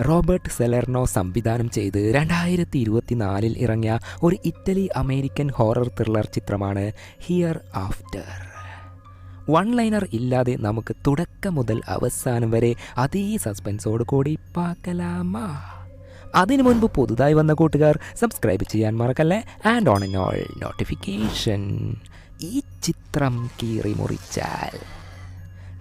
Robert സെലർണോ സംവിധാനം ചെയ്ത് രണ്ടായിരത്തി ഇരുപത്തിനാലിൽ ഇറങ്ങിയ ഒരു ഇറ്റലി അമേരിക്കൻ ഹൊറർ ത്രില്ലർ ചിത്രമാണ് ഹിയർ ആഫ്റ്റർ. വൺ ലൈനർ ഇല്ലാതെ നമുക്ക് തുടക്കം മുതൽ അവസാനം വരെ അതേ സസ്പെൻസോട് കൂടി പാക്കലാമാ. അതിനു മുൻപ് പുതുതായി വന്ന കൂട്ടുകാർ സബ്സ്ക്രൈബ് ചെയ്യാൻ മറക്കല്ലേ? And on and all notification. ഈ ചിത്രം കീറി മുറിച്ചാൽ.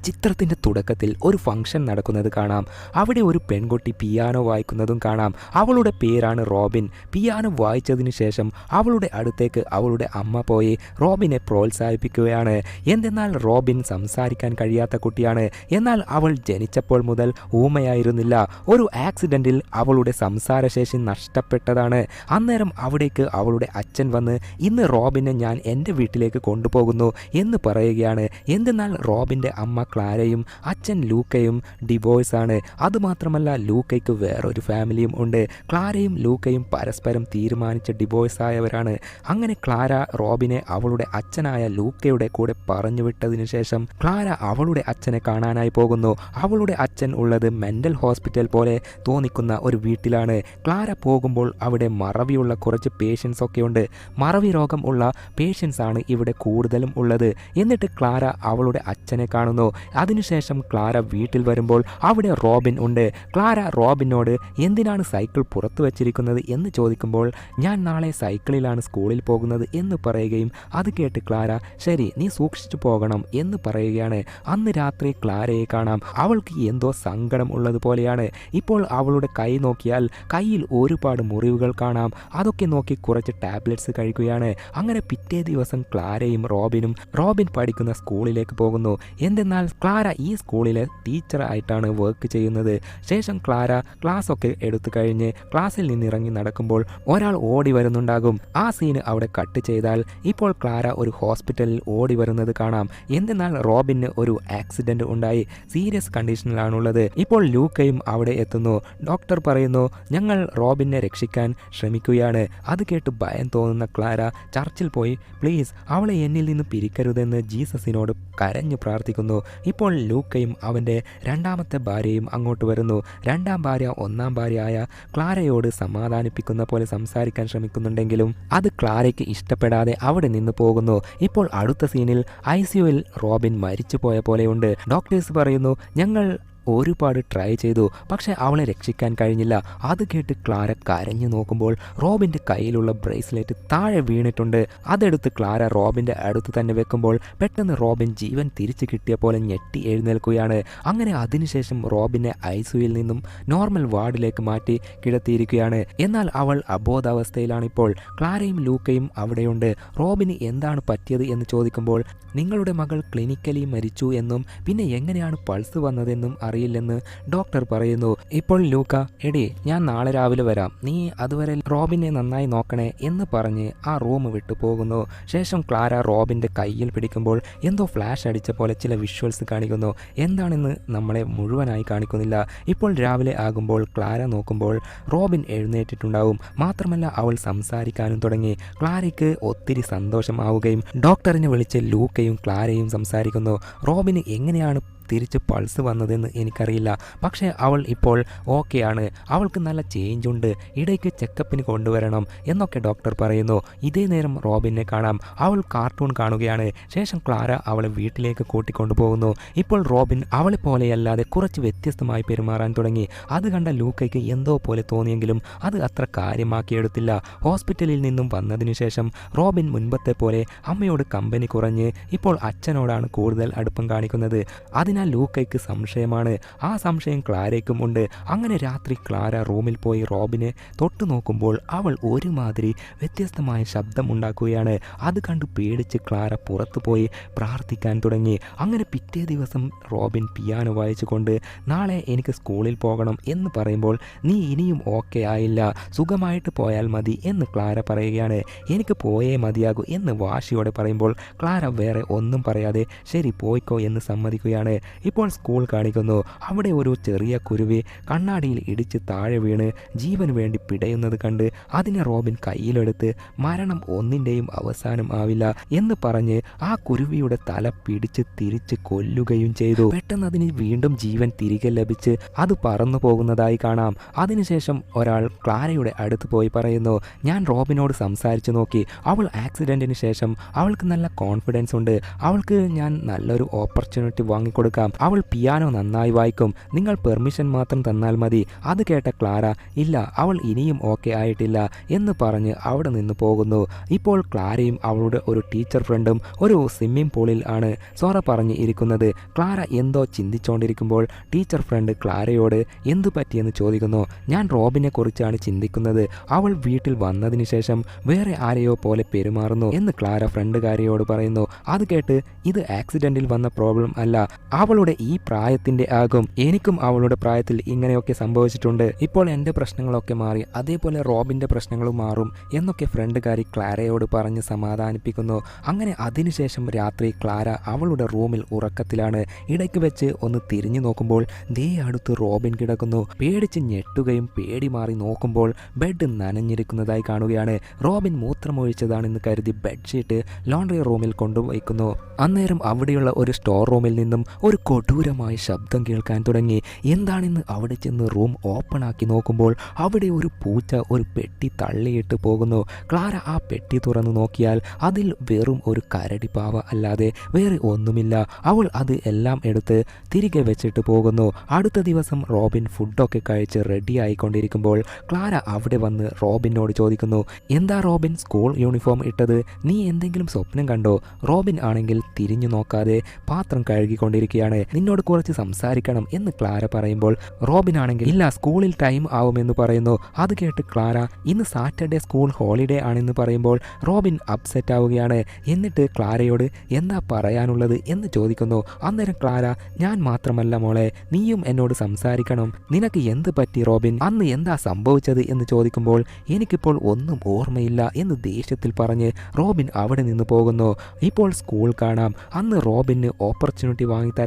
ചിത്രത്തിന്റെ തുടക്കത്തിൽ ഒരു ഫംഗ്ഷൻ നടക്കുന്നത് കാണാം. അവിടെ ഒരു പെൺകുട്ടി പിയാനോ വായിക്കുന്നതും കാണാം. അവളുടെ പേരാണ് റോബിൻ. പിയാനോ വായിച്ചതിന് ശേഷം അവളുടെ അടുത്തേക്ക് അവളുടെ അമ്മ പോയി റോബിനെ പ്രോത്സാഹിപ്പിക്കുകയാണ്. എന്തെന്നാൽ റോബിൻ സംസാരിക്കാൻ കഴിയാത്ത കുട്ടിയാണ്. എന്നാൽ അവൾ ജനിച്ചപ്പോൾ മുതൽ ഊമയായിരുന്നില്ല. ഒരു ആക്സിഡന്റിൽ അവളുടെ സംസാരശേഷി നഷ്ടപ്പെട്ടതാണ്. അന്നേരം അവിടേക്ക് അവളുടെ അച്ഛൻ വന്ന് ഇന്ന് റോബിനെ ഞാൻ എന്റെ വീട്ടിലേക്ക് കൊണ്ടുപോകുന്നു എന്ന് പറയുകയാണ്. എന്തെന്നാൽ റോബിന്റെ അമ്മ ക്ലാരയും അച്ഛൻ ലൂക്കയും ഡിവോഴ്സ് ആണ് അതുമാത്രമല്ല ലൂക്കയ്ക്ക് വേറൊരു ഫാമിലിയും ഉണ്ട്. ക്ലാരയും ലൂക്കയും പരസ്പരം തീരുമാനിച്ച് ഡിവോഴ്സ് ആയവരാണ് അങ്ങനെ ക്ലാര റോബിനെ അവളുടെ അച്ഛനായ ലൂക്കയുടെ കൂടെ പറഞ്ഞു വിട്ടതിന് ശേഷം ക്ലാര അവളുടെ അച്ഛനെ കാണാനായി പോകുന്നു. അവളുടെ അച്ഛൻ ഉള്ളത് മെന്റൽ ഹോസ്പിറ്റൽ പോലെ തോന്നിക്കുന്ന ഒരു വീട്ടിലാണ്. ക്ലാര പോകുമ്പോൾ അവിടെ മറവിയുള്ള കുറച്ച് പേഷ്യൻസ് ഒക്കെ ഉണ്ട് മറവി രോഗം ഉള്ള പേഷ്യൻസ് ആണ് ഇവിടെ കൂടുതലും ഉള്ളത്. എന്നിട്ട് ക്ലാര അവളുടെ അച്ഛനെ കാണുന്നു. അതിനുശേഷം ക്ലാര വീട്ടിൽ വരുമ്പോൾ അവിടെ റോബിൻ ഉണ്ട്. ക്ലാര റോബിനോട് എന്തിനാണ് സൈക്കിൾ പുറത്തു വച്ചിരിക്കുന്നത്? എന്ന് ചോദിക്കുമ്പോൾ ഞാൻ നാളെ സൈക്കിളിലാണ് സ്കൂളിൽ പോകുന്നത് എന്ന് പറയുകയും അത് കേട്ട് ക്ലാര ശരി നീ സൂക്ഷിച്ചു പോകണം എന്ന് പറയുകയാണ്. അന്ന് രാത്രി ക്ലാരയെ കാണാം. അവൾക്ക് എന്തോ സങ്കടം ഉള്ളതുപോലെയാണ് ഇപ്പോൾ അവളുടെ കൈ നോക്കിയാൽ കയ്യിൽ ഒരുപാട് മുറിവുകൾ കാണാം. അതൊക്കെ നോക്കി കുറച്ച് ടാബ്ലറ്റ്സ് കഴിക്കുകയാണ്. അങ്ങനെ പിറ്റേ ദിവസം ക്ലാരയും റോബിനും റോബിൻ പഠിക്കുന്ന സ്കൂളിലേക്ക് പോകുന്നു. എന്തെന്നാൽ ക്ലാര ഈ സ്കൂളിലെ ടീച്ചറായിട്ടാണ് വർക്ക് ചെയ്യുന്നത്. ശേഷം ക്ലാര ക്ലാസ് ഒക്കെ എടുത്തു കഴിഞ്ഞ് ക്ലാസ്സിൽ നിന്നിറങ്ങി നടക്കുമ്പോൾ ഒരാൾ ഓടി വരുന്നുണ്ടാകും. ആ സീന് അവിടെ കട്ട് ചെയ്താൽ ഇപ്പോൾ ക്ലാര ഒരു ഹോസ്പിറ്റലിൽ ഓടി വരുന്നത് കാണാം. എന്തെന്നാൽ റോബിന് ഒരു ആക്സിഡന്റ് ഉണ്ടായി. സീരിയസ് കണ്ടീഷനിലാണുള്ളത് ഇപ്പോൾ ലൂക്കയും അവിടെ എത്തുന്നു. ഡോക്ടർ പറയുന്നു ഞങ്ങൾ റോബിനെ രക്ഷിക്കാൻ ശ്രമിക്കുകയാണ്. അത് കേട്ട് ഭയം തോന്നുന്ന ക്ലാര ചർച്ചിൽ പോയി പ്ലീസ് അവളെ എന്നിൽ നിന്ന് പിരിക്കരുതെന്ന് ജീസസിനോട് കരഞ്ഞു പ്രാർത്ഥിക്കുന്നു. ഇപ്പോൾ ലൂക്കയും അവന്റെ രണ്ടാമത്തെ ഭാര്യയും അങ്ങോട്ട് വരുന്നു. രണ്ടാം ഭാര്യ ഒന്നാം ഭാര്യയായ ക്ലാരയോട് സമാധാനിപ്പിക്കുന്ന പോലെ സംസാരിക്കാൻ ശ്രമിക്കുന്നുണ്ടെങ്കിലും അത് ക്ലാരയ്ക്ക് ഇഷ്ടപ്പെടാതെ അവിടെ നിന്ന് പോകുന്നു. ഇപ്പോൾ അടുത്ത സീനിൽ ഐ സിയുവിൽ റോബിൻ മരിച്ചു പോയ പോലെയുണ്ട്. ഡോക്ടേഴ്സ് പറയുന്നു ഞങ്ങൾ ഒരുപാട് ട്രൈ ചെയ്തു. പക്ഷെ അവളെ രക്ഷിക്കാൻ കഴിഞ്ഞില്ല. അത് കേട്ട് ക്ലാര കരഞ്ഞു നോക്കുമ്പോൾ റോബിന്റെ കയ്യിലുള്ള ബ്രേസ്ലെറ്റ് താഴെ വീണിട്ടുണ്ട്. അതെടുത്ത് ക്ലാര റോബിന്റെ അടുത്ത് തന്നെ വെക്കുമ്പോൾ പെട്ടെന്ന് റോബിൻ ജീവൻ തിരിച്ചു കിട്ടിയ പോലെ ഞെട്ടി എഴുന്നേൽക്കുകയാണ്. അങ്ങനെ അതിനുശേഷം റോബിനെ ഐസുയിൽ നിന്നും നോർമൽ വാർഡിലേക്ക് മാറ്റി കിടത്തിയിരിക്കുകയാണ്. എന്നാൽ അവൾ അബോധാവസ്ഥയിലാണിപ്പോൾ. ക്ലാരയും ലൂക്കയും അവിടെയുണ്ട്. റോബിന് എന്താണ് പറ്റിയത് എന്ന് ചോദിക്കുമ്പോൾ നിങ്ങളുടെ മകൾ ക്ലിനിക്കലി മരിച്ചു എന്നും പിന്നെ എങ്ങനെയാണ് പൾസ് വന്നതെന്നും അറിയില്ലെന്ന് ഡോക്ടർ പറയുന്നു. ഇപ്പോൾ ലൂക്ക എടി ഞാൻ നാളെ രാവിലെ വരാം. നീ അതുവരെ റോബിനെ നന്നായി നോക്കണേ എന്ന് പറഞ്ഞ് ആ റൂം വിട്ടു പോകുന്നു. ശേഷം ക്ലാര റോബിന്റെ കയ്യിൽ പിടിക്കുമ്പോൾ എന്തോ ഫ്ലാഷ് അടിച്ച പോലെ ചില വിഷ്വൽസ് കാണിക്കുന്നു. എന്താണെന്ന് നമ്മളെ മുഴുവനായി കാണിക്കുന്നില്ല. ഇപ്പോൾ രാവിലെ ആകുമ്പോൾ ക്ലാര നോക്കുമ്പോൾ റോബിൻ എഴുന്നേറ്റിട്ടുണ്ടാവും. മാത്രമല്ല അവൾ സംസാരിക്കാനും തുടങ്ങി. ക്ലാരയ്ക്ക് ഒത്തിരി സന്തോഷമാവുകയും ഡോക്ടറിനെ വിളിച്ച് ലൂക്കയും ക്ലാരയും സംസാരിക്കുന്നു. റോബിന് എങ്ങനെയാണ് തിരിച്ച് പൾസ് വന്നതെന്ന് എനിക്കറിയില്ല. പക്ഷേ അവൾ ഇപ്പോൾ ഓക്കെയാണ് അവൾക്ക് നല്ല ചേഞ്ച് ഉണ്ട്. ഇടയ്ക്ക് ചെക്കപ്പിന് കൊണ്ടുവരണം എന്നൊക്കെ ഡോക്ടർ പറയുന്നു. ഇതേ നേരം റോബിനെ കാണാം. അവൾ കാർട്ടൂൺ കാണുകയാണ്. ശേഷം ക്ലാര അവളെ വീട്ടിലേക്ക് കൂട്ടിക്കൊണ്ടുപോകുന്നു. ഇപ്പോൾ റോബിൻ അവളെ പോലെയല്ലാതെ കുറച്ച് വ്യത്യസ്തമായി പെരുമാറാൻ തുടങ്ങി. അത് കണ്ട ലൂക്കയ്ക്ക് എന്തോ പോലെ തോന്നിയെങ്കിലും അത് അത്ര കാര്യമാക്കിയെടുത്തില്ല. ഹോസ്പിറ്റലിൽ നിന്നും വന്നതിനു ശേഷം റോബിൻ മുൻപത്തെ പോലെ അമ്മയോട് കമ്പനി കുറഞ്ഞ് ഇപ്പോൾ അച്ഛനോടാണ് കൂടുതൽ അടുപ്പം കാണിക്കുന്നത്. അതിന് അതിനാൽ ലൂക്കയ്ക്ക് സംശയമാണ്? ആ സംശയം ക്ലാരയ്ക്കും ഉണ്ട്. അങ്ങനെ രാത്രി ക്ലാര റൂമിൽ പോയി റോബിനെ തൊട്ടു നോക്കുമ്പോൾ അവൾ ഒരുമാതിരി വ്യത്യസ്തമായ ശബ്ദമുണ്ടാക്കുകയാണ് അത് കണ്ട് പേടിച്ച് ക്ലാര പുറത്തു പോയി പ്രാർത്ഥിക്കാൻ തുടങ്ങി. അങ്ങനെ പിറ്റേ ദിവസം റോബിൻ പിയാനോ വായിച്ചുകൊണ്ട് നാളെ എനിക്ക് സ്കൂളിൽ പോകണം എന്ന് പറയുമ്പോൾ നീ ഇനിയും ഓക്കെ ആയില്ല. സുഖമായിട്ട് പോയാൽ മതി എന്ന് ക്ലാര പറയുകയാണ്. എനിക്ക് പോയേ മതിയാകൂ എന്ന് വാശിയോടെ പറയുമ്പോൾ ക്ലാര വേറെ ഒന്നും പറയാതെ ശരി പോയിക്കോ എന്ന് സമ്മതിക്കുകയാണ്. ഇപ്പോൾ സ്കൂൾ കാണിക്കുന്നു. അവിടെ ഒരു ചെറിയ കുരുവി കണ്ണാടിയിൽ ഇടിച്ച് താഴെ വീണ് ജീവൻ വേണ്ടി പിടയുന്നത് കണ്ട് അതിനെ റോബിൻ കയ്യിലെടുത്ത് മരണം ഒന്നിന്റെയും അവസാനം ആവില്ല എന്ന് പറഞ്ഞ് ആ കുരുവിയുടെ തല പിടിച്ച് തിരിച്ച് കൊല്ലുകയും ചെയ്തു. പെട്ടെന്ന് അതിന് വീണ്ടും ജീവൻ തിരികെ ലഭിച്ച് അത് പറന്നു പോകുന്നതായി കാണാം. അതിനുശേഷം ഒരാൾ ക്ലാരയുടെ അടുത്ത് പോയി പറയുന്നു ഞാൻ റോബിനോട് സംസാരിച്ചു നോക്കി. അവൾ ആക്സിഡന്റിന് ശേഷം അവൾക്ക് നല്ല കോൺഫിഡൻസ് ഉണ്ട്. അവൾക്ക് ഞാൻ നല്ലൊരു ഓപ്പർച്യൂണിറ്റി വാങ്ങിക്കൊടുക്കാം. അവൾ പിയാനോ നന്നായി വായിക്കും. നിങ്ങൾ പെർമിഷൻ മാത്രം തന്നാൽ മതി. അത് കേട്ട ക്ലാര ഇല്ല അവൾ ഇനിയും ഓക്കെ ആയിട്ടില്ല എന്ന് പറഞ്ഞ് അവിടെ നിന്ന് പോകുന്നു. ഇപ്പോൾ ക്ലാരയും അവളുടെ ഒരു ടീച്ചർ ഫ്രണ്ടും ഒരു സ്വിമ്മിംഗ് പൂളിൽ ആണ് സോറ പറഞ്ഞ് ഇരിക്കുന്നത്. ക്ലാര എന്തോ ചിന്തിച്ചുകൊണ്ടിരിക്കുമ്പോൾ ടീച്ചർ ഫ്രണ്ട് ക്ലാരയോട് എന്തു പറ്റിയെന്ന് ചോദിക്കുന്നു? ഞാൻ റോബിനെ കുറിച്ചാണ് ചിന്തിക്കുന്നത്. അവൾ വീട്ടിൽ വന്നതിന് ശേഷം വേറെ ആരെയോ പോലെ പെരുമാറുന്നു എന്ന് ക്ലാര ഫ്രണ്ട് ഫ്രണ്ടുകാരിയോട് പറയുന്നു. അത് കേട്ട് ഇത് ആക്സിഡന്റിൽ വന്ന പ്രോബ്ലം അല്ല. അവളുടെ ഈ പ്രായത്തിന്റെ ആകും. എനിക്കും അവളുടെ പ്രായത്തിൽ ഇങ്ങനെയൊക്കെ സംഭവിച്ചിട്ടുണ്ട്. ഇപ്പോൾ എന്റെ പ്രശ്നങ്ങളൊക്കെ മാറി അതേപോലെ റോബിന്റെ പ്രശ്നങ്ങളും മാറും എന്നൊക്കെ ഫ്രണ്ടുകാരി ക്ലാരയോട് പറഞ്ഞ് സമാധാനിപ്പിക്കുന്നു. അങ്ങനെ അതിനുശേഷം രാത്രി ക്ലാര അവളുടെ റൂമിൽ ഉറക്കത്തിലാണ്. ഇടയ്ക്ക് വെച്ച് ഒന്ന് തിരിഞ്ഞു നോക്കുമ്പോൾ ദേ അടുത്ത് റോബിൻ കിടക്കുന്നു. പേടിച്ച് ഞെട്ടുകയും പേടി മാറി നോക്കുമ്പോൾ ബെഡ് നനഞ്ഞിരിക്കുന്നതായി കാണുകയാണ്. റോബിൻ മൂത്രമൊഴിച്ചതാണെന്ന് കരുതി ബെഡ്ഷീറ്റ് ലോണ്ടറി റൂമിൽ കൊണ്ടുവയ്ക്കുന്നു. അന്നേരം അവിടെയുള്ള ഒരു സ്റ്റോർ റൂമിൽ നിന്നും കൊടൂരമായ ശബ്ദം കേൾക്കാൻ തുടങ്ങി. എന്താണെന്ന് അവിടെ ചെന്ന് റൂം ഓപ്പൺ ആക്കി നോക്കുമ്പോൾ അവിടെ ഒരു പൂച്ച ഒരു പെട്ടി തള്ളിയിട്ട് പോകുന്നു. ക്ലാര ആ പെട്ടി തുറന്നു നോക്കിയാൽ അതിൽ വെറും ഒരു കരടി പാവ അല്ലാതെ വേറെ ഒന്നുമില്ല. അവൾ അത് എല്ലാം എടുത്ത് തിരികെ വെച്ചിട്ട് പോകുന്നു. അടുത്ത ദിവസം റോബിൻ ഫുഡൊക്കെ കഴിച്ച് റെഡി ആയിക്കൊണ്ടിരിക്കുമ്പോൾ ക്ലാര അവിടെ വന്ന് റോബിനോട് ചോദിക്കുന്നു എന്താ റോബിൻ സ്കൂൾ യൂണിഫോം ഇട്ടത്? നീ എന്തെങ്കിലും സ്വപ്നം കണ്ടോ? റോബിൻ ആണെങ്കിൽ തിരിഞ്ഞു നോക്കാതെ പാത്രം കഴുകിക്കൊണ്ടിരിക്കുകയാണ്. നിന്നോട് കുറച്ച് സംസാരിക്കണം എന്ന് ക്ലാര പറയുമ്പോൾ റോബിൻ ആണെങ്കിൽ ഇല്ല സ്കൂളിൽ ടൈം ആവുമെന്ന് പറയുന്നു. അത് കേട്ട് ക്ലാര ഇന്ന് സാറ്റർഡേ സ്കൂൾ ഹോളിഡേ ആണെന്ന് പറയുമ്പോൾ റോബിൻ അപ്സെറ്റ് ആവുകയാണ്. എന്നിട്ട് ക്ലാരയോട് എന്താ പറയാനുള്ളത്? എന്ന് ചോദിക്കുന്നു. അന്നേരം ക്ലാര ഞാൻ മാത്രമല്ല മോളെ നീയും എന്നോട് സംസാരിക്കണം. നിനക്ക് എന്ത് പറ്റി റോബിൻ? അന്ന് എന്താ സംഭവിച്ചത്? എന്ന് ചോദിക്കുമ്പോൾ എനിക്കിപ്പോൾ ഒന്നും ഓർമ്മയില്ല എന്ന് ദേഷ്യത്തിൽ പറഞ്ഞ് റോബിൻ അവിടെ നിന്ന് പോകുന്നു. ഇപ്പോൾ സ്കൂൾ കാണാം. അന്ന് റോബിന് ഓപ്പർച്യൂണിറ്റി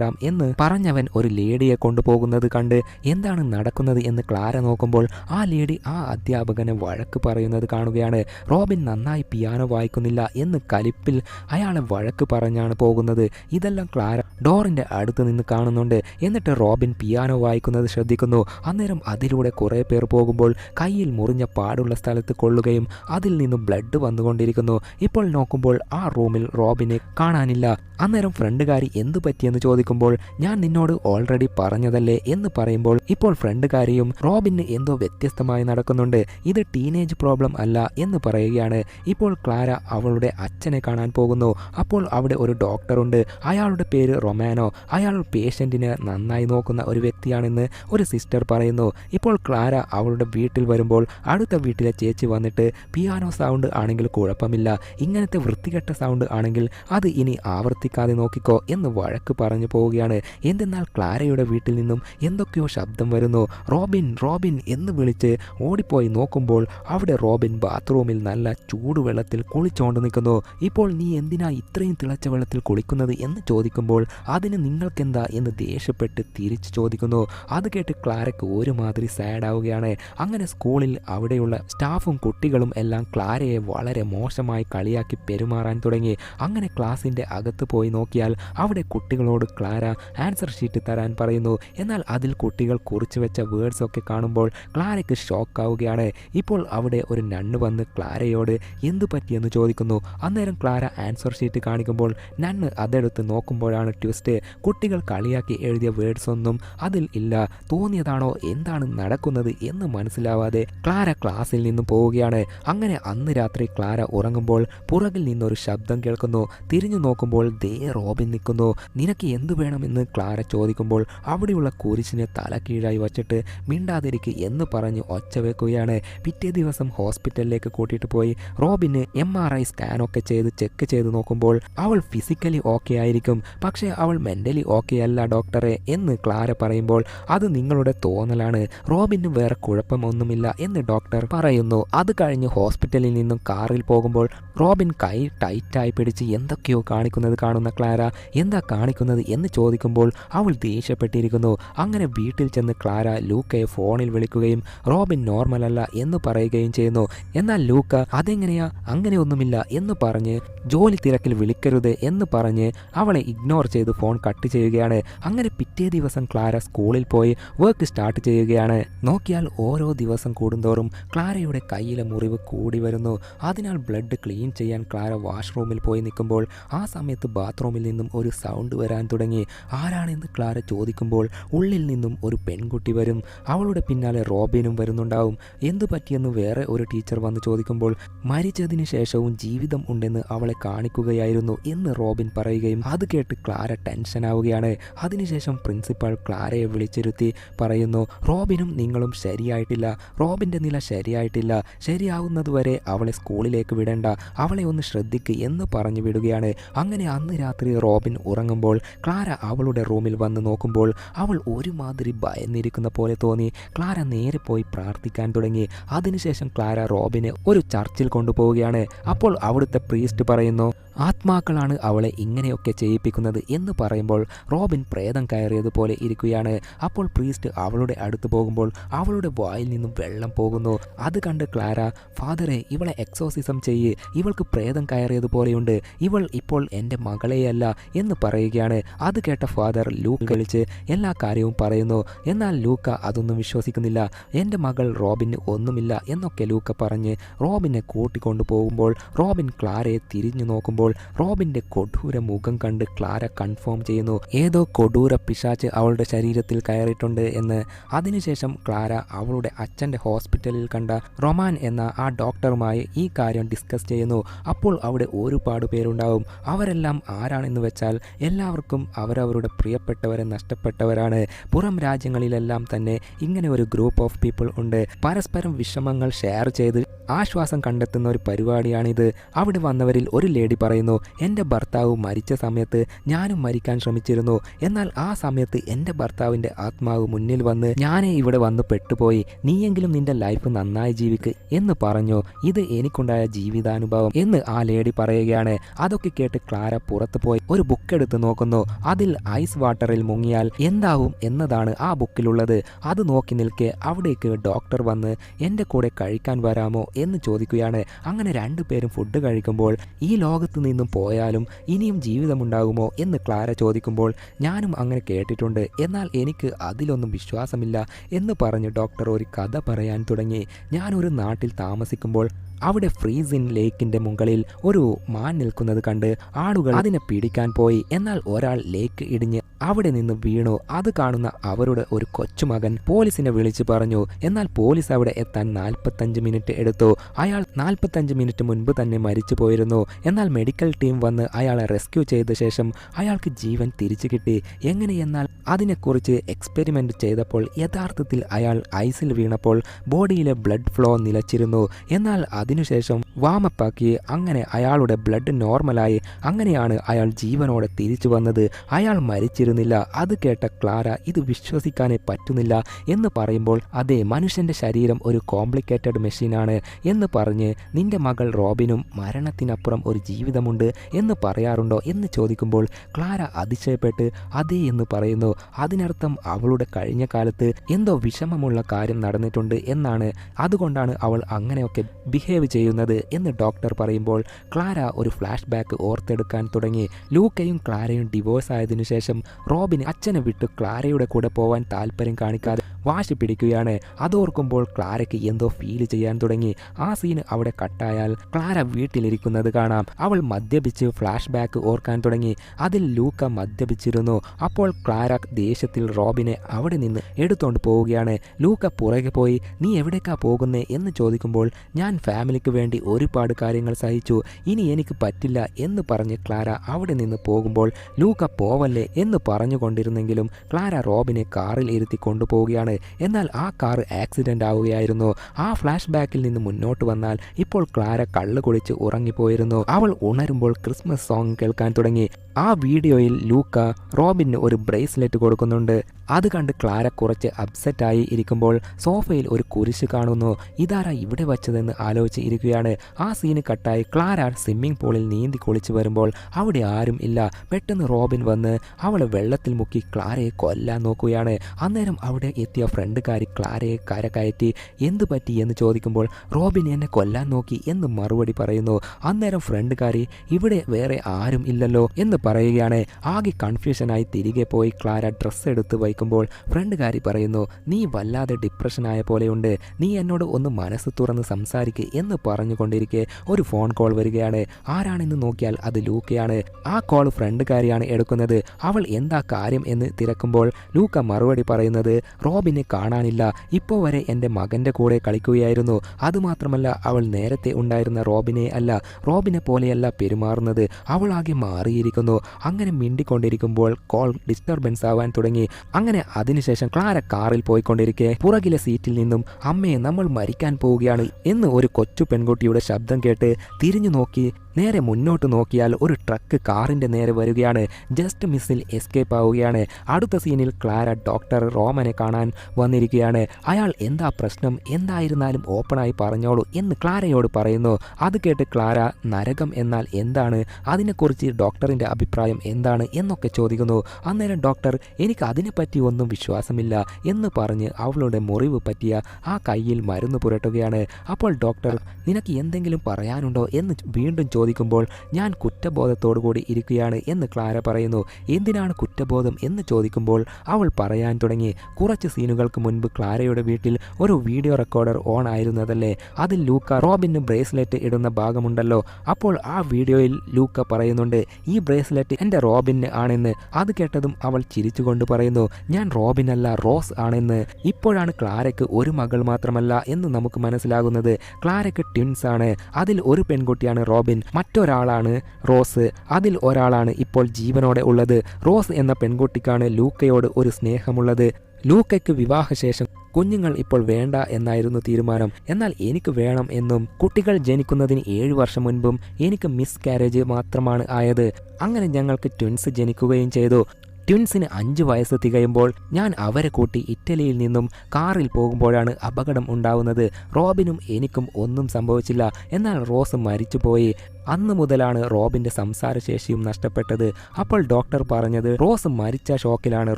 വാങ്ങിത്തരാം എന്ന് പറഞ്ഞവൻ ഒരു ലേഡിയെ കൊണ്ടുപോകുന്നത് കണ്ട് എന്താണ് നടക്കുന്നത് എന്ന് ക്ലാര നോക്കുമ്പോൾ ആ ലേഡി ആ അധ്യാപകനെ വഴക്ക് പറയുന്നത് കാണുകയാണ്. റോബിൻ നന്നായി പിയാനോ വായിക്കുന്നില്ല എന്ന് കലിപ്പിൽ അയാളെ വഴക്ക് പറഞ്ഞാണ് പോകുന്നത്. ഇതെല്ലാം ക്ലാര ഡോറിന്റെ അടുത്ത് നിന്ന് കാണുന്നുണ്ട്. എന്നിട്ട് റോബിൻ പിയാനോ വായിക്കുന്നത് ശ്രദ്ധിക്കുന്നു. അന്നേരം അതിലൂടെ കുറേ പേർ പോകുമ്പോൾ കയ്യിൽ മുറിഞ്ഞ പാടുള്ള സ്ഥലത്ത് കൊള്ളുകയും അതിൽ നിന്നും ബ്ലഡ് വന്നുകൊണ്ടിരിക്കുന്നു. ഇപ്പോൾ നോക്കുമ്പോൾ ആ റൂമിൽ റോബിനെ കാണാനില്ല. അന്നേരം ഫ്രണ്ടുകാരി എന്തു പറ്റിയെന്ന് ചോദിക്കുമ്പോൾ ഞാൻ നിന്നോട് ഓൾറെഡി പറഞ്ഞതല്ലേ എന്ന് പറയുമ്പോൾ ഇപ്പോൾ ഫ്രണ്ടുകാരിയും റോബിന് എന്തോ വ്യത്യസ്തമായി നടക്കുന്നുണ്ട്. ഇത് ടീനേജ് പ്രോബ്ലം അല്ല എന്ന് പറയുകയാണ്. ഇപ്പോൾ ക്ലാര അവളുടെ അച്ഛനെ കാണാൻ പോകുന്നു. അപ്പോൾ അവിടെ ഒരു ഡോക്ടറുണ്ട് അയാളുടെ പേര് റൊമാനോ. അയാൾ പേഷ്യന്റിനെ നന്നായി നോക്കുന്ന ഒരു വ്യക്തിയാണെന്ന് ഒരു സിസ്റ്റർ പറയുന്നു. ഇപ്പോൾ ക്ലാര അവളുടെ വീട്ടിൽ വരുമ്പോൾ അടുത്ത വീട്ടിലെ ചേച്ചി വന്നിട്ട് പിയാനോ സൗണ്ട് ആണെങ്കിൽ കുഴപ്പമില്ല. ഇങ്ങനത്തെ വൃത്തികെട്ട സൗണ്ട് ആണെങ്കിൽ അത് ഇനി ആവർത്തിക്കാതെ നോക്കിക്കോ എന്ന് വഴക്ക് പറഞ്ഞു പോവുകയാണ്. എന്തെന്നാൽ ക്ലാരയുടെ വീട്ടിൽ നിന്നും എന്തൊക്കെയോ ശബ്ദം വരുന്നു. റോബിൻ റോബിൻ എന്ന് വിളിച്ച് ഓടിപ്പോയി നോക്കുമ്പോൾ അവിടെ റോബിൻ ബാത്റൂമിൽ നല്ല ചൂടുവെള്ളത്തിൽ കുളിച്ചോണ്ട് നിൽക്കുന്നു. ഇപ്പോൾ നീ എന്തിനാ ഇത്രയും തിളച്ച വെള്ളത്തിൽ കുളിക്കുന്നത് എന്ന് ചോദിക്കുമ്പോൾ അതിന് നിങ്ങൾക്കെന്താ എന്ന് ദേഷ്യപ്പെട്ട് തിരിച്ചു ചോദിക്കുന്നു. അത് കേട്ട് ക്ലാരയ്ക്ക് ഒരുമാതിരി സാഡ് ആവുകയാണ്. അങ്ങനെ സ്കൂളിൽ അവിടെയുള്ള സ്റ്റാഫും കുട്ടികളും എല്ലാം ക്ലാരയെ വളരെ മോശമായി കളിയാക്കി പെരുമാറാൻ തുടങ്ങി. അങ്ങനെ ക്ലാസിന്റെ അകത്ത് പോയി നോക്കിയാൽ അവിടെ കുട്ടികളോട് ക്ലാര ആൻസർ ഷീറ്റ് തരാൻ പറയുന്നു. എന്നാൽ അതിൽ കുട്ടികൾ കുറിച്ചു വെച്ച വേർഡ്സ് ഒക്കെ കാണുമ്പോൾ ക്ലാരയ്ക്ക് ഷോക്ക് ആവുകയാണ്. ഇപ്പോൾ അവിടെ ഒരു നണ്ണ് വന്ന് ക്ലാരയോട് എന്തു പറ്റിയെന്ന് ചോദിക്കുന്നു. അന്നേരം ക്ലാര ആൻസർ ഷീറ്റ് കാണിക്കുമ്പോൾ നണ്ണ് അതെടുത്ത് നോക്കുമ്പോഴാണ് ട്വിസ്റ്റ് കുട്ടികൾ കളിയാക്കി എഴുതിയ വേർഡ്സ് ഒന്നും അതിൽ ഇല്ല. തോന്നിയതാണോ? എന്താണ് നടക്കുന്നത് എന്ന് മനസ്സിലാവാതെ ക്ലാര ക്ലാസ്സിൽ നിന്നും പോവുകയാണ്. അങ്ങനെ അന്ന് രാത്രി ക്ലാര ഉറങ്ങുമ്പോൾ പുറകിൽ നിന്നൊരു ശബ്ദം കേൾക്കുന്നു. തിരിഞ്ഞു നോക്കുമ്പോൾ ദേ റോബിൻ നിൽക്കുന്നു. നിനക്ക് എന്തു വേണമെന്ന് ക്ലാര ചോദിക്കുമ്പോൾ അവിടെയുള്ള കുരിശിനെ തല കീഴായി വച്ചിട്ട് മിണ്ടാതിരിക്കുക എന്ന് പറഞ്ഞ് ഒച്ച വെക്കുകയാണ്. പിറ്റേ ദിവസം ഹോസ്പിറ്റലിലേക്ക് കൂട്ടിയിട്ട് പോയി. റോബിന് എം ആർ ഐ സ്കാനൊക്കെ ചെയ്ത് ചെക്ക് ചെയ്ത് നോക്കുമ്പോൾ അവൾ ഫിസിക്കലി ഓക്കെ ആയിരിക്കും. പക്ഷേ അവൾ മെന്റലി ഓക്കെ അല്ല ഡോക്ടറെ എന്ന് ക്ലാര പറയുമ്പോൾ അത് നിങ്ങളുടെ തോന്നലാണ്. റോബിന് വേറെ കുഴപ്പമൊന്നുമില്ല എന്ന് ഡോക്ടർ പറയുന്നു. അത് കഴിഞ്ഞ് ഹോസ്പിറ്റലിൽ നിന്നും കാറിൽ പോകുമ്പോൾ റോബിൻ കൈ ടൈറ്റായി പിടിച്ച് എന്തൊക്കെയോ കാണിക്കുന്നത് കാണുന്ന ക്ലാര. എന്താ കാണിക്കുന്നത് എന്ന് ചോദിക്കുമ്പോൾ അവൾ ദേഷ്യപ്പെട്ടിരിക്കുന്നു. അങ്ങനെ വീട്ടിൽ ചെന്ന് ക്ലാര ലൂക്കയെ ഫോണിൽ വിളിക്കുകയും റോബിൻ നോർമൽ അല്ല എന്ന് പറയുകയും ചെയ്യുന്നു. എന്നാൽ ലൂക്ക അതെങ്ങനെയാ? അങ്ങനെയൊന്നുമില്ല എന്ന് പറഞ്ഞ് ജോലി തിരക്കിൽ വിളിക്കരുത് എന്ന് പറഞ്ഞ് അവളെ ഇഗ്നോർ ചെയ്ത് ഫോൺ കട്ട് ചെയ്യുകയാണ്. അങ്ങനെ പിറ്റേ ദിവസം ക്ലാര സ്കൂളിൽ പോയി വർക്ക് സ്റ്റാർട്ട് ചെയ്യുകയാണ്. നോക്കിയാൽ ഓരോ ദിവസം കൂടുന്തോറും ക്ലാരയുടെ കയ്യിലെ മുറിവ് കൂടി വരുന്നു. അതിനാൽ ബ്ലഡ് ക്ലീൻ ചെയ്യാൻ ക്ലാര വാഷ്റൂമിൽ പോയി നിൽക്കുമ്പോൾ ആ സമയത്ത് ബാത്റൂമിൽ നിന്നും ഒരു സൗണ്ട് വരാൻ തുടങ്ങി. ആരാണെന്ന് ക്ലാര ചോദിക്കുമ്പോൾ ഉള്ളിൽ നിന്നും ഒരു പെൺകുട്ടി വരും. അവളുടെ പിന്നാലെ റോബിനും വരുന്നുണ്ടാവും. എന്തു പറ്റിയെന്ന് വേറെ ഒരു ടീച്ചർ വന്ന് ചോദിക്കുമ്പോൾ മരിച്ചതിന് ശേഷവും ജീവിതം ഉണ്ടെന്ന് അവളെ കാണിക്കുകയായിരുന്നു എന്ന് റോബിൻ പറയുകയും അത് കേട്ട് ക്ലാര ടെൻഷൻ ആവുകയാണ്. അതിനുശേഷം പ്രിൻസിപ്പൽ ക്ലാരയെ വിളിച്ചിരുത്തി പറയുന്നു റോബിനും നിങ്ങളും ശരിയായിട്ടില്ല. റോബിന്റെ നില ശരിയായിട്ടില്ല. ശരിയാവുന്നതുവരെ അവളെ സ്കൂളിലേക്ക് വിടേണ്ട. അവളെ ഒന്ന് ശ്രദ്ധിക്കുക എന്ന് പറഞ്ഞു വിടുകയാണ്. അങ്ങനെ അന്ന് രാത്രി റോബിൻ ഉറങ്ങുമ്പോൾ ക്ലാര അവളുടെ റൂമിൽ വന്ന് നോക്കുമ്പോൾ അവൾ ഒരുമാതിരി ഭയന്നിരിക്കുന്ന പോലെ തോന്നി. ക്ലാര നേരെ പോയി പ്രാർത്ഥിക്കാൻ തുടങ്ങി. അതിനുശേഷം ക്ലാര റോബിനെ ഒരു ചർച്ചിൽ കൊണ്ടുപോവുകയാണ്. അപ്പോൾ അവിടുത്തെ പ്രീസ്റ്റ് പറയുന്നു ആത്മാക്കളാണ് അവളെ ഇങ്ങനെയൊക്കെ ചെയ്യിപ്പിക്കുന്നത് എന്ന് പറയുമ്പോൾ റോബിൻ പ്രേതം കയറിയതുപോലെ ഇരിക്കുകയാണ്. അപ്പോൾ പ്രീസ്റ്റ് അവളുടെ അടുത്ത് പോകുമ്പോൾ അവളുടെ വായിൽ നിന്നും വെള്ളം പോകുന്നു. അത് കണ്ട് ക്ലാര ഫാദറെ ഇവളെ എക്സോസിസം ചെയ്യ്. ഇവൾക്ക് പ്രേതം കയറിയതുപോലെയുണ്ട്. ഇവൾ ഇപ്പോൾ എന്റെ മകളെയല്ല എന്ന് പറയുകയാണ്. അത് കേട്ട ഫാദർ ലൂക്ക് വിളിച്ച് എല്ലാ കാര്യവും പറയുന്നു. എന്നാൽ ലൂക്ക അതൊന്നും വിശ്വസിക്കുന്നില്ല. എന്റെ മകൾ റോബിന് ഒന്നുമില്ല എന്നൊക്കെ ലൂക്ക പറഞ്ഞ് റോബിനെ കൂട്ടിക്കൊണ്ടു പോകുമ്പോൾ റോബിൻ ക്ലാരയെ തിരിഞ്ഞു നോക്കുമ്പോൾ റോബിന്റെ കൊടൂര മുഖം കണ്ട് ക്ലാര കൺഫേം ചെയ്യുന്നു. ഏതോ കൊടൂര പിശാച്ച് അവളുടെ ശരീരത്തിൽ കയറിയിട്ടുണ്ട് എന്ന്. അതിനുശേഷം ക്ലാര അവളുടെ അച്ഛന്റെ ഹോസ്പിറ്റലിൽ കണ്ട റൊമാൻ എന്ന ആ ഡോക്ടറുമായി ഈ കാര്യം ഡിസ്കസ് ചെയ്യുന്നു. അപ്പോൾ അവിടെ ഒരുപാട് പേരുണ്ടാവും. അവരെല്ലാം ആരാണെന്ന് വെച്ചാൽ എല്ലാവർക്കും അവരവരുടെ പ്രിയപ്പെട്ടവരെ നഷ്ടപ്പെട്ടവരാണ്. പുറം രാജ്യങ്ങളിലെല്ലാം തന്നെ ഇങ്ങനെ ഒരു ഗ്രൂപ്പ് ഓഫ് പീപ്പിൾ ഉണ്ട്. പരസ്പരം വിഷമങ്ങൾ ഷെയർ ചെയ്ത് ആശ്വാസം കണ്ടെത്തുന്ന ഒരു പരിപാടിയാണിത്. അവിടെ വന്നവരിൽ ഒരു ലേഡി പറയുന്നു എന്റെ ഭർത്താവ് മരിച്ച സമയത്ത് ഞാനും മരിക്കാൻ ശ്രമിച്ചിരുന്നു. എന്നാൽ ആ സമയത്ത് എന്റെ ഭർത്താവിന്റെ ആത്മാവ് മുന്നിൽ വന്ന് ഞാനേ ഇവിടെ വന്ന് പെട്ടുപോയി. നീയെങ്കിലും നിന്റെ ലൈഫ് നന്നായി ജീവിക്ക് എന്ന് പറഞ്ഞു. ഇത് എനിക്കുണ്ടായ ജീവിതാനുഭവം എന്ന് ആ ലേഡി പറയുകയാണ്. അതൊക്കെ കേട്ട് ക്ലാര പുറത്ത് പോയി ഒരു ബുക്ക് എടുത്ത് നോക്കുന്നു. അതിൽ ഐസ് വാട്ടറിൽ മുങ്ങിയാൽ എന്താവും എന്നതാണ് ആ ബുക്കിലുള്ളത്. അത് നോക്കി നിൽക്കെ അവിടേക്ക് ഡോക്ടർ വന്ന് എന്റെ കൂടെ കഴിക്കാൻ വരാമോ? എന്ന് ചോദിക്കുകയാണ്. അങ്ങനെ രണ്ടുപേരും ഫുഡ് കഴിക്കുമ്പോൾ ഈ ലോകത്ത് നിന്നും പോയാലും ഇനിയും ജീവിതമുണ്ടാകുമോ? എന്ന് ക്ലാര ചോദിക്കുമ്പോൾ ഞാനും അങ്ങനെ കേട്ടിട്ടുണ്ട്. എന്നാൽ എനിക്ക് അതിലൊന്നും വിശ്വാസമില്ല എന്ന് പറഞ്ഞ് ഡോക്ടർ ഒരു കഥ പറയാൻ തുടങ്ങി. ഞാനൊരു നാട്ടിൽ താമസിക്കുമ്പോൾ അവിടെ ഫ്രീസിൻ ലേക്കിന്റെ മുകളിൽ ഒരു മാൻ നിൽക്കുന്നത് കണ്ട് ആളുകൾ അതിനെ പിടിക്കാൻ പോയി. എന്നാൽ ഒരാൾ ലേക്ക് ഇടിഞ്ഞ് അവിടെ നിന്ന് വീണു. അത് കാണുന്ന അവരുടെ ഒരു കൊച്ചുമകൻ പോലീസിനെ വിളിച്ചു പറഞ്ഞു എന്നാൽ പോലീസ് അവിടെ എത്താൻ നാൽപ്പത്തഞ്ച് മിനിറ്റ് എടുത്തു. അയാൾ നാൽപ്പത്തഞ്ച് മിനിറ്റ് മുൻപ് തന്നെ മരിച്ചു പോയിരുന്നു. എന്നാൽ മെഡിക്കൽ ടീം വന്ന് അയാളെ റെസ്ക്യൂ ചെയ്ത ശേഷം അയാൾക്ക് ജീവൻ തിരിച്ചു കിട്ടി. എങ്ങനെയെന്നാൽ അതിനെക്കുറിച്ച് എക്സ്പെരിമെന്റ് ചെയ്തപ്പോൾ യഥാർത്ഥത്തിൽ അയാൾ ഐസിൽ വീണപ്പോൾ ബോഡിയിലെ ബ്ലഡ് ഫ്ലോ നിലച്ചിരുന്നു. എന്നാൽ അതിനുശേഷം വാമപ്പാക്കി അങ്ങനെ അയാളുടെ ബ്ലഡ് നോർമലായി അങ്ങനെയാണ് അയാൾ ജീവനോടെ തിരിച്ചു വന്നത്. അയാൾ മരിച്ചിരുന്നില്ല. അത് കേട്ട ക്ലാര ഇത് വിശ്വസിക്കാനേ പറ്റുന്നില്ല എന്ന് പറയുമ്പോൾ അതെ മനുഷ്യന്റെ ശരീരം ഒരു കോംപ്ലിക്കേറ്റഡ് മെഷീനാണ് എന്ന് പറഞ്ഞ് നിന്റെ മകൾ റോബിനും മരണത്തിനപ്പുറം ഒരു ജീവിതമുണ്ട് എന്ന് പറയാറുണ്ടോ എന്ന് ചോദിക്കുമ്പോൾ ക്ലാര അതിശയപ്പെട്ട് അതെ എന്ന് പറയുന്നു. അതിനർത്ഥം അവളുടെ കഴിഞ്ഞ കാലത്ത് എന്തോ വിഷമമുള്ള കാര്യം നടന്നിട്ടുണ്ട് എന്നാണ്. അതുകൊണ്ടാണ് അവൾ അങ്ങനെയൊക്കെ ബിഹേവ് ചെയ്യുന്നത് എന്ന് ഡോക്ടർ പറയുമ്പോൾ ക്ലാര ഒരു ഫ്ലാഷ് ബാക്ക് ഓർത്തെടുക്കാൻ തുടങ്ങി. ലൂക്കയും ക്ലാരയും ഡിവോഴ്സ് ആയതിനു ശേഷം റോബിന് അച്ഛനെ വിട്ട് ക്ലാരയുടെ കൂടെ പോവാൻ താല്പര്യം കാണിക്കാതെ വാശി പിടിക്കുകയാണ്. അതോർക്കുമ്പോൾ ക്ലാരയ്ക്ക് എന്തോ ഫീൽ ചെയ്യാൻ തുടങ്ങി. ആ സീൻ അവിടെ കട്ടായാൽ ക്ലാര വീട്ടിലിരിക്കുന്നത് കാണാം. അവൾ മദ്യപിച്ച് ഫ്ലാഷ് ബാക്ക് ഓർക്കാൻ തുടങ്ങി. അതിൽ ലൂക്ക മദ്യപിച്ചിരുന്നു. അപ്പോൾ ക്ലാര ദേഷ്യത്തിൽ റോബിനെ അവിടെ നിന്ന് എടുത്തോണ്ട് പോവുകയാണ്. ലൂക്ക പുറകെ പോയി നീ എവിടേക്കാ പോകുന്നേ? എന്ന് ചോദിക്കുമ്പോൾ ഞാൻ ഫാമിലിക്ക് വേണ്ടി ഒരുപാട് കാര്യങ്ങൾ സഹിച്ചു. ഇനി എനിക്ക് പറ്റില്ല എന്ന് പറഞ്ഞ് ക്ലാര അവിടെ നിന്ന് പോകുമ്പോൾ ലൂക്ക പോവല്ലേ എന്ന് പറഞ്ഞുകൊണ്ടിരുന്നെങ്കിലും ക്ലാര റോബിനെ കാറിൽ ഇരുത്തി കൊണ്ടുപോവുകയാണ്. എന്നാൽ ആ കാർ ആക്സിഡന്റ് ആവുകയായിരുന്നു. ആ ഫ്ലാഷ് ബാക്കിൽ നിന്ന് മുന്നോട്ട് വന്നാൽ ഇപ്പോൾ ക്ലാര കള്ളു കുടിച്ച് ഉറങ്ങിപ്പോയിരുന്നു. അവൾ ഉണരുമ്പോൾ ക്രിസ്മസ് സോങ് കേൾക്കാൻ തുടങ്ങി. ആ വീഡിയോയിൽ ലൂക്ക റോബിന് ഒരു ബ്രേസ്ലെറ്റ് ബ്രേസ്ലെറ്റ് കൊടുക്കുന്നുണ്ട്. അത് കണ്ട് ക്ലാര കുറച്ച് അപ്സെറ്റായി ഇരിക്കുമ്പോൾ സോഫയിൽ ഒരു കുരിശ് കാണുന്നു. ഇതാരാ ഇവിടെ വച്ചതെന്ന് ആലോചിച്ച് ഇരിക്കുകയാണ്. ആ സീന് കട്ടായി ക്ലാര സ്വിമ്മിംഗ് പൂളിൽ നീന്തി കുളിച്ചു വരുമ്പോൾ അവിടെ ആരും ഇല്ല. പെട്ടെന്ന് റോബിൻ വന്ന് അവളെ വെള്ളത്തിൽ മുക്കി ക്ലാരയെ കൊല്ലാൻ നോക്കുകയാണ്. അന്നേരം അവിടെ എത്തിയ ഫ്രണ്ടുകാരി ക്ലാരയെ കരകയറ്റി എന്തു പറ്റി? എന്ന് ചോദിക്കുമ്പോൾ റോബിൻ എന്നെ കൊല്ലാൻ നോക്കി എന്ന് മറുപടി പറയുന്നു. അന്നേരം ഫ്രണ്ടുകാരി ഇവിടെ വേറെ ആരും ഇല്ലല്ലോ എന്ന് പറയുകയാണ്. ആകെ കൺഫ്യൂഷനായി തിരികെ പോയി ക്ലാര ഡ്രസ്സ് എടുത്ത് വയ്ക്കുമ്പോൾ ഫ്രണ്ടുകാരി പറയുന്നു നീ വല്ലാതെ ഡിപ്രഷനായ പോലെയുണ്ട് നീ എന്നോട് ഒന്ന് മനസ്സ് തുറന്ന് സംസാരിക്കുക എന്ന് പറഞ്ഞുകൊണ്ടിരിക്കെ ഒരു ഫോൺ കോൾ വരികയാണ്. ആരാണെന്ന് നോക്കിയാൽ അത് ലൂക്കയാണ്. ആ കോൾ ഫ്രണ്ടുകാരിയാണ് എടുക്കുന്നത്. അവൾ എന്താ കാര്യം എന്ന് തിരക്കുമ്പോൾ ലൂക്ക മറുപടി പറയുന്നത് റോബിനെ കാണാനില്ല. ഇപ്പോൾ വരെ എന്റെ മകന്റെ കൂടെ കളിക്കുകയായിരുന്നു. അതുമാത്രമല്ല അവൾ നേരത്തെ ഉണ്ടായിരുന്ന റോബിനെ അല്ല റോബിനെ പോലെയല്ല പെരുമാറുന്നത്. അവളാകെ മാറിയിരിക്കുന്നു. അങ്ങനെ മിണ്ടിക്കൊണ്ടിരിക്കുമ്പോൾ കോൾ ഡിസ്റ്റർബൻസ് ആവാൻ തുടങ്ങി. അങ്ങനെ അതിനുശേഷം ക്ലാര കാറിൽ പോയിക്കൊണ്ടിരിക്കെ. പുറകിലെ സീറ്റിൽ നിന്നും അമ്മയെ നമ്മൾ മരിക്കാൻ പോവുകയാണ് എന്ന് ഒരു കൊച്ചു പെൺകുട്ടിയുടെ ശബ്ദം കേട്ട് തിരിഞ്ഞു നോക്കി. നേരെ മുന്നോട്ട് നോക്കിയാൽ ഒരു ട്രക്ക് കാറിന്റെ നേരെ വരികയാണ്. ജസ്റ്റ് മിസ്സിൽ എസ്കേപ്പ് ആവുകയാണ്. അടുത്ത സീനിൽ ക്ലാര ഡോക്ടർ റോമനെ കാണാൻ വന്നിരിക്കുകയാണ്. അയാൾ എന്താ പ്രശ്നം? എന്തായിരുന്നാലും ഓപ്പണായി പറഞ്ഞോളൂ എന്ന് ക്ലാരയോട് പറയുന്നു. അത് കേട്ട് ക്ലാര നരകം എന്നാൽ എന്താണ്? അതിനെക്കുറിച്ച് ഡോക്ടറിന്റെ അഭിപ്രായം എന്താണ് എന്നൊക്കെ ചോദിക്കുന്നു. അന്നേരം ഡോക്ടർ എനിക്ക് അതിനെപ്പറ്റി ഒന്നും വിശ്വാസമില്ല എന്ന് പറഞ്ഞ് അവളുടെ മുറിവ് പറ്റിയ ആ കയ്യിൽ മരുന്ന് പുരട്ടുകയാണ്. അപ്പോൾ ഡോക്ടർ നിനക്ക് എന്തെങ്കിലും പറയാനുണ്ടോ? എന്ന് വീണ്ടും ചോദിക്കുമ്പോൾ ഞാൻ കുറ്റബോധത്തോടു കൂടി ഇരിക്കുകയാണ് എന്ന് ക്ലാര പറയുന്നു. എന്തിനാണ് കുറ്റബോധം എന്ന് ചോദിക്കുമ്പോൾ അവൾ പറയാൻ തുടങ്ങി. കുറച്ച് സീനുകൾക്ക് മുൻപ് ക്ലാരയുടെ വീട്ടിൽ ഒരു വീഡിയോ റെക്കോർഡർ ഓൺ ആയിരുന്നതല്ലേ? അതിൽ ലൂക്ക റോബിന് ബ്രേസ്ലെറ്റ് ഇടുന്ന ഭാഗമുണ്ടല്ലോ. അപ്പോൾ ആ വീഡിയോയിൽ ലൂക്ക പറയുന്നുണ്ട് ഈ ബ്രേസ്ലെറ്റ് എന്റെ റോബിന് ആണെന്ന്. അത് കേട്ടതും അവൾ ചിരിച്ചുകൊണ്ട് പറയുന്നു ഞാൻ റോബിനല്ല റോസ് ആണെന്ന്. ഇപ്പോഴാണ് ക്ലാരയ്ക്ക് ഒരു മകൾ മാത്രമല്ല എന്ന് നമുക്ക് മനസ്സിലാകുന്നത്. ക്ലാരയ്ക്ക് ട്വിൻസ് ആണ് അതിൽ ഒരു പെൺകുട്ടിയാണ് റോബിൻ. മറ്റൊരാളാണ് റോസ്. അതിൽ ഒരാളാണ് ഇപ്പോൾ ജീവനോടെ ഉള്ളത്. റോസ് എന്ന പെൺകുട്ടിക്കാണ് ലൂക്കയോട് ഒരു സ്നേഹമുള്ളത്. ലൂക്കയ്ക്ക് വിവാഹശേഷം കുഞ്ഞുങ്ങൾ ഇപ്പോൾ വേണ്ട എന്നായിരുന്നു തീരുമാനം. എന്നാൽ എനിക്ക് വേണം എന്നും കുട്ടികൾ ജനിക്കുന്നതിന് ഏഴു വർഷം മുൻപും എനിക്ക് മിസ് കാരേജ് മാത്രമാണ് ആയത്. അങ്ങനെ ഞങ്ങൾക്ക് ട്വിൻസ് ജനിക്കുകയും ചെയ്തു. ട്വിൻസിന് അഞ്ച് വയസ്സ് തികയുമ്പോൾ ഞാൻ അവരെ കൂട്ടി ഇറ്റലിയിൽ നിന്നും കാറിൽ പോകുമ്പോഴാണ് അപകടം ഉണ്ടാവുന്നത്. റോബിനും എനിക്കും ഒന്നും സംഭവിച്ചില്ല. എന്നാൽ റോസ് മരിച്ചുപോയി. അന്ന് മുതലാണ് റോബിന്റെ സംസാരശേഷിയും നഷ്ടപ്പെട്ടത്. അപ്പോൾ ഡോക്ടർ പറഞ്ഞത് റോസ് മരിച്ച ഷോക്കിലാണ്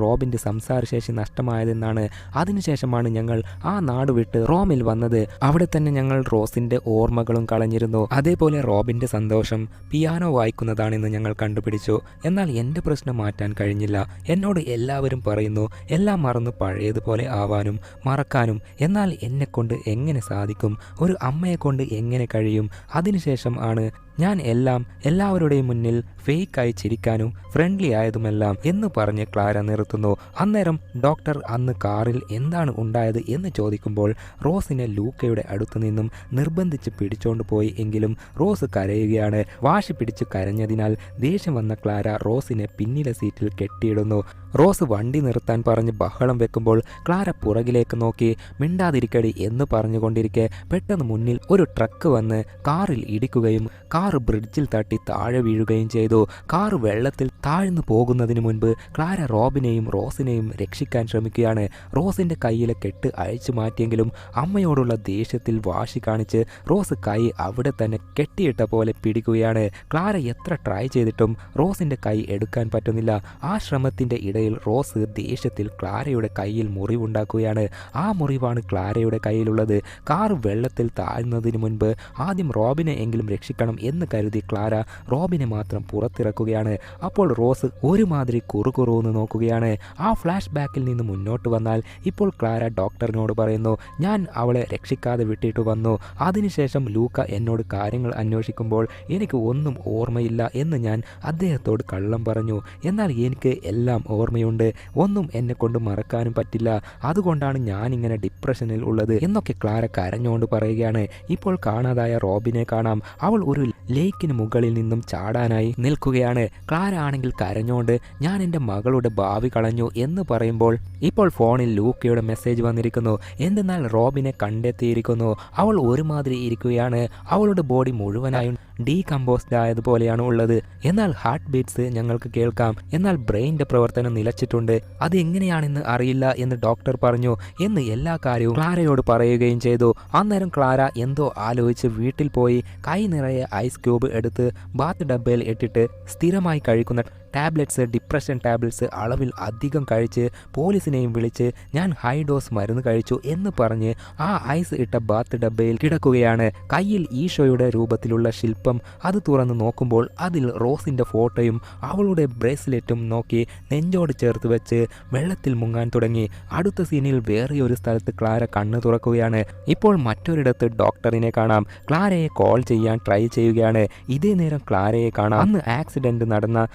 റോബിന്റെ സംസാരശേഷി നഷ്ടമായതെന്നാണ്. അതിനുശേഷമാണ് ഞങ്ങൾ ആ നാട് വിട്ട് റോമിൽ വന്നത്. അവിടെ തന്നെ ഞങ്ങൾ റോസിന്റെ ഓർമ്മകളും കളഞ്ഞിരുന്നു. അതേപോലെ റോബിന്റെ സന്തോഷം പിയാനോ വായിക്കുന്നതാണെന്ന് ഞങ്ങൾ കണ്ടുപിടിച്ചു. എന്നാൽ എന്റെ പ്രശ്നം മാറ്റാൻ കഴിഞ്ഞില്ല. എന്നോട് എല്ലാവരും പറയുന്നു എല്ലാം മറന്ന് പഴയതുപോലെ ആവാനും മറക്കാനും. എന്നാൽ എന്നെക്കൊണ്ട് എങ്ങനെ സാധിക്കും? ഒരു അമ്മയെക്കൊണ്ട് എങ്ങനെ കഴിയും? അതിനുശേഷം ആണ് ഞാൻ എല്ലാം എല്ലാവരുടെയും മുന്നിൽ ഫേക്കായി ചിരിക്കാനും ഫ്രണ്ട്ലി ആയതുമെല്ലാം എന്ന് പറഞ്ഞ് ക്ലാര നിർത്തുന്നു. അന്നേരം ഡോക്ടർ അന്ന് കാറിൽ എന്താണ് ഉണ്ടായത് എന്ന് ചോദിക്കുമ്പോൾ റോസിനെ ലൂക്കയുടെ അടുത്തു നിന്നും നിർബന്ധിച്ച് പിടിച്ചോണ്ട് പോയി എങ്കിലും റോസ് കരയുകയാണ്. വാശി പിടിച്ച് കരഞ്ഞതിനാൽ ദേഷ്യം വന്ന ക്ലാര റോസിനെ പിന്നിലെ സീറ്റിൽ കെട്ടിയിടുന്നു. റോസ് വണ്ടി നിർത്താൻ പറഞ്ഞ് ബഹളം വെക്കുമ്പോൾ ക്ലാര പുറകിലേക്ക് നോക്കി മിണ്ടാതിരിക്കടി എന്ന് പറഞ്ഞുകൊണ്ടിരിക്കെ പെട്ടെന്ന് മുന്നിൽ ഒരു ട്രക്ക് വന്ന് കാറിൽ ഇടിക്കുകയും കാർ ബ്രിഡ്ജിൽ തട്ടി താഴെ വീഴുകയും ചെയ്തു. കാർ വെള്ളത്തിൽ താഴ്ന്നു പോകുന്നതിന് മുൻപ് ക്ലാര റോബിനെയും റോസിനെയും രക്ഷിക്കാൻ ശ്രമിക്കുകയാണ്. റോസിന്റെ കയ്യിലെ കെട്ട് അഴിച്ചു മാറ്റിയെങ്കിലും അമ്മയോടുള്ള ദേഷ്യത്തിൽ വാശി കാണിച്ച് റോസ് കൈ അവിടെ തന്നെ കെട്ടിയിട്ട പോലെ പിടിക്കുകയാണ്. ക്ലാര എത്ര ട്രൈ ചെയ്തിട്ടും റോസിന്റെ കൈ എടുക്കാൻ പറ്റുന്നില്ല. ആ ശ്രമത്തിന്റെ ഇടയിൽ റോസ് ദേഷ്യത്തിൽ ക്ലാരയുടെ കയ്യിൽ മുറിവുണ്ടാക്കുകയാണ്. ആ മുറിവാണ് ക്ലാരയുടെ കയ്യിലുള്ളത്. കാർ വെള്ളത്തിൽ താഴ്ന്നതിന് മുൻപ് ആദ്യം റോബിനെ എങ്കിലും രക്ഷിക്കണം എന്ന് കരുതി ക്ലാര റോബിനെ മാത്രം പുറത്തിറക്കുകയാണ്. അപ്പോൾ റോസ് ഒരുമാതിരി കുറുകുറുന്ന് നോക്കുകയാണ്. ആ ഫ്ലാഷ് ബാക്കിൽ നിന്ന് മുന്നോട്ട് വന്നാൽ ഇപ്പോൾ ക്ലാര ഡോക്ടറിനോട് പറയുന്നു ഞാൻ അവളെ രക്ഷിക്കാതെ വിട്ടിട്ട് വന്നു. അതിനുശേഷം ലൂക്ക എന്നോട് കാര്യങ്ങൾ അന്വേഷിക്കുമ്പോൾ എനിക്ക് ഒന്നും ഓർമ്മയില്ല എന്ന് ഞാൻ അദ്ദേഹത്തോട് കള്ളം പറഞ്ഞു. എന്നാൽ എനിക്ക് എല്ലാം ഓർമ്മയുണ്ട്. ഒന്നും എന്നെ കൊണ്ട് മറക്കാനും പറ്റില്ല. അതുകൊണ്ടാണ് ഞാൻ ഇങ്ങനെ ഡിപ്രഷനിൽ ഉള്ളത് എന്നൊക്കെ ക്ലാര കരഞ്ഞുകൊണ്ട് പറയുകയാണ്. ഇപ്പോൾ കാണാതായ റോബിനെ കാണാം. അവൾ ഒരു ലേക്കിന് മുകളിൽ നിന്നും ചാടാനായി നിൽക്കുകയാണ്. ക്ലാര ആണെങ്കിൽ കരഞ്ഞുകൊണ്ട് ഞാൻ എന്റെ മകളുടെ ഭാവി കളഞ്ഞു എന്ന് പറയുമ്പോൾ ഇപ്പോൾ ഫോണിൽ ലൂക്കയുടെ മെസ്സേജ് വന്നിരിക്കുന്നു. എന്തെന്നാൽ റോബിനെ കണ്ടെത്തിയിരിക്കുന്നു. അവൾ ഒരുമാതിരി ഇരിക്കുകയാണ്. അവളുടെ ബോഡി മുഴുവനായും ഡീകമ്പോസ്ഡ് ആയതുപോലെയാണ് ഉള്ളത്. എന്നാൽ ഹാർട്ട് ബീറ്റ്സ് ഞങ്ങൾക്ക് കേൾക്കാം. എന്നാൽ ബ്രെയിന്റെ പ്രവർത്തനം നിലച്ചിട്ടുണ്ട്. അത് എങ്ങനെയാണെന്ന് അറിയില്ല എന്ന് ഡോക്ടർ പറഞ്ഞു. എന്ന് എല്ലാ കാര്യവും ക്ലാരയോട് പറയുകയും ചെയ്തു. അന്നേരം ക്ലാര എന്തോ ആലോചിച്ച് വീട്ടിൽ പോയി കൈ നിറയെ ഐസ് ക്യൂബ് എടുത്ത് ബാത്ത് ഡബ്ബയിൽ ഇട്ടിട്ട് സ്ഥിരമായി കഴിക്കുന്ന ടാബ്ലറ്റ്സ് ഡിപ്രഷൻ ടാബ്ലറ്റ്സ് അളവിൽ അധികം കഴിച്ച് പോലീസിനെയും വിളിച്ച് ഞാൻ ഹൈ ഡോസ് മരുന്ന് കഴിച്ചു എന്ന് പറഞ്ഞ് ആ ഐസ് ഇട്ട ബാത്ത് ഡബ്ബയിൽ കിടക്കുകയാണ്. കയ്യിൽ ഈശോയുടെ രൂപത്തിലുള്ള ശില്പം അത് തുറന്ന് നോക്കുമ്പോൾ അതിൽ റോസിന്റെ ഫോട്ടോയും അവളുടെ ബ്രേസ്ലെറ്റും നോക്കി നെഞ്ചോട് ചേർത്ത് വെച്ച് വെള്ളത്തിൽ മുങ്ങാൻ തുടങ്ങി. അടുത്ത സീനിൽ വേറെ ഒരു സ്ഥലത്ത് ക്ലാര കണ്ണ് തുറക്കുകയാണ്. ഇപ്പോൾ മറ്റൊരിടത്ത് ഡോക്ടറിനെ കാണാം. ക്ലാരയെ കോൾ ചെയ്യാൻ ട്രൈ ചെയ്യുകയാണ്. ഇതേ നേരം ക്ലാരയെ കാണാം. അന്ന് ആക്സിഡന്റ് നടന്ന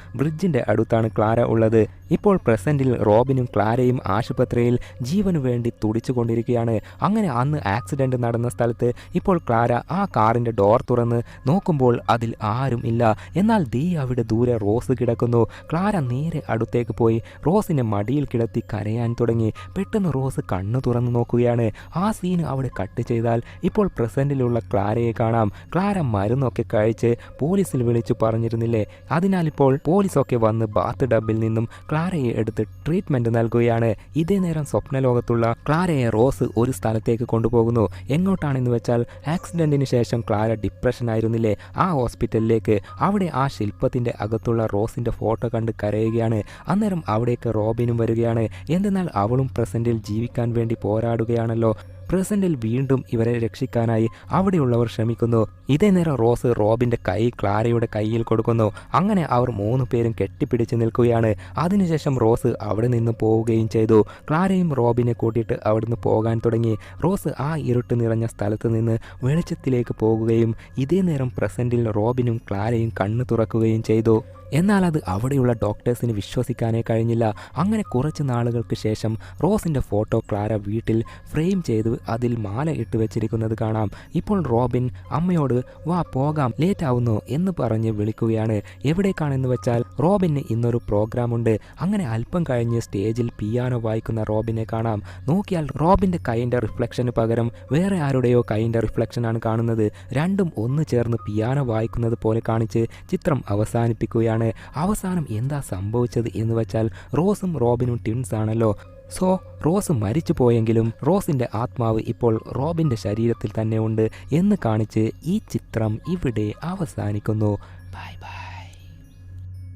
ബ്രിഡ്ജിന്റെ അടുത്താണ് ക്ലാര ഉള്ളത്. ഇപ്പോൾ പ്രസന്റിൽ റോബിനും ക്ലാരയും ആശുപത്രിയിൽ ജീവനു വേണ്ടി തുടിച്ചുകൊണ്ടിരിക്കുകയാണ്. അങ്ങനെ അന്ന് ആക്സിഡന്റ് നടന്ന സ്ഥലത്ത് ഇപ്പോൾ ക്ലാര ആ കാറിന്റെ ഡോർ തുറന്ന് നോക്കുമ്പോൾ അതിൽ ആരും ഇല്ല. എന്നാൽ ദീ അവിടെ ദൂരെ റോസ് കിടക്കുന്നു. ക്ലാര നേരെ അടുത്തേക്ക് പോയി. റോസിനെ മടിയിൽ കിടത്തി കരയാൻ തുടങ്ങി. പെട്ടെന്ന് റോസ് കണ്ണു തുറന്നു നോക്കുകയാണ്. ആ സീന് അവിടെ കട്ട് ചെയ്താൽ ഇപ്പോൾ പ്രസന്റിലുള്ള ക്ലാരയെ കാണാം. ക്ലാര മരുന്നൊക്കെ കഴിച്ച് പോലീസിൽ വിളിച്ചു പറഞ്ഞിരുന്നില്ലേ? അതിനാൽ ഇപ്പോൾ പോലീസൊക്കെ വന്ന് ബാത്ത് ഡബിൽ നിന്നും ക്ലാരയെ എടുത്ത് ട്രീറ്റ്മെന്റ് നൽകുകയാണ്. ഇതേ നേരം സ്വപ്നലോകത്തുള്ള ക്ലാരയെ റോസ് ഒരു സ്ഥലത്തേക്ക് കൊണ്ടുപോകുന്നു. എങ്ങോട്ടാണെന്ന് വെച്ചാൽ ആക്സിഡന്റിന് ശേഷം ക്ലാര ഡിപ്രഷൻ ആയിരുന്നില്ലേ? ആ ഹോസ്പിറ്റലിലേക്ക് അവിടെ ആ ശില്പത്തിന്റെ അകത്തുള്ള റോസിന്റെ ഫോട്ടോ കണ്ട് കരയുകയാണ്. അന്നേരം അവിടേക്ക് റോബിനും വരികയാണ്. എന്തെന്നാൽ അവളും പ്രസന്റിൽ ജീവിക്കാൻ വേണ്ടി പോരാടുകയാണല്ലോ. പ്രസന്റിൽ വീണ്ടും ഇവരെ രക്ഷിക്കാനായി അവിടെയുള്ളവർ ശ്രമിക്കുന്നു. ഇതേ നേരം റോസ് റോബിന്റെ കൈ ക്ലാരയുടെ കയ്യിൽ കൊടുക്കുന്നു. അങ്ങനെ അവർ മൂന്ന് പേരും കെട്ടിപ്പിടിച്ച് നിൽക്കുകയാണ്. അതിനുശേഷം റോസ് അവിടെ നിന്ന് പോവുകയും ചെയ്തു. ക്ലാരയും റോബിനെ കൂട്ടിയിട്ട് അവിടുന്ന് പോകാൻ തുടങ്ങി. റോസ് ആ ഇരുട്ട് നിറഞ്ഞ സ്ഥലത്ത് നിന്ന് വെളിച്ചത്തിലേക്ക് പോകുകയും ഇതേ നേരം പ്രസന്റിൽ റോബിനും ക്ലാരയും കണ്ണു തുറക്കുകയും ചെയ്തു. എന്നാൽ അത് അവിടെയുള്ള ഡോക്ടേഴ്സിന് വിശ്വസിക്കാനേ കഴിഞ്ഞില്ല. അങ്ങനെ കുറച്ച് നാളുകൾക്ക് ശേഷം റോസിന്റെ ഫോട്ടോ ക്ലാര വീട്ടിൽ ഫ്രെയിം ചെയ്ത് അതിൽ മാല ഇട്ട് വെച്ചിരിക്കുന്നത് കാണാം. ഇപ്പോൾ റോബിൻ അമ്മയോട് വാ പോകാം ലേറ്റ് ആവുന്നു എന്ന് പറഞ്ഞ് വിളിക്കുകയാണ്. എവിടേക്കാണെന്ന് വെച്ചാൽ റോബിന് ഇന്നൊരു പ്രോഗ്രാം ഉണ്ട് അങ്ങനെ അല്പം കഴിഞ്ഞ് സ്റ്റേജിൽ പിയാനോ വായിക്കുന്ന റോബിനെ കാണാം. നോക്കിയാൽ റോബിന്റെ കൈന്റെ റിഫ്ലക്ഷന് പകരം വേറെ ആരുടെയോ കൈന്റെ റിഫ്ലക്ഷനാണ് കാണുന്നത്. രണ്ടും ഒന്ന് ചേർന്ന് പിയാനോ വായിക്കുന്നത് പോലെ കാണിച്ച് ചിത്രം അവസാനിപ്പിക്കുകയാണ്. അവസാനം എന്താ സംഭവിച്ചത് എന്ന് വെച്ചാൽ റോസും റോബിനും ട്വിൻസ് ആണല്ലോ. സോ റോസ് മരിച്ചു പോയെങ്കിലും റോസിന്റെ ആത്മാവ് ഇപ്പോൾ റോബിന്റെ ശരീരത്തിൽ തന്നെ ഉണ്ട് എന്ന് കാണിച്ച് ഈ ചിത്രം ഇവിടെ അവസാനിക്കുന്നു. Bye bye.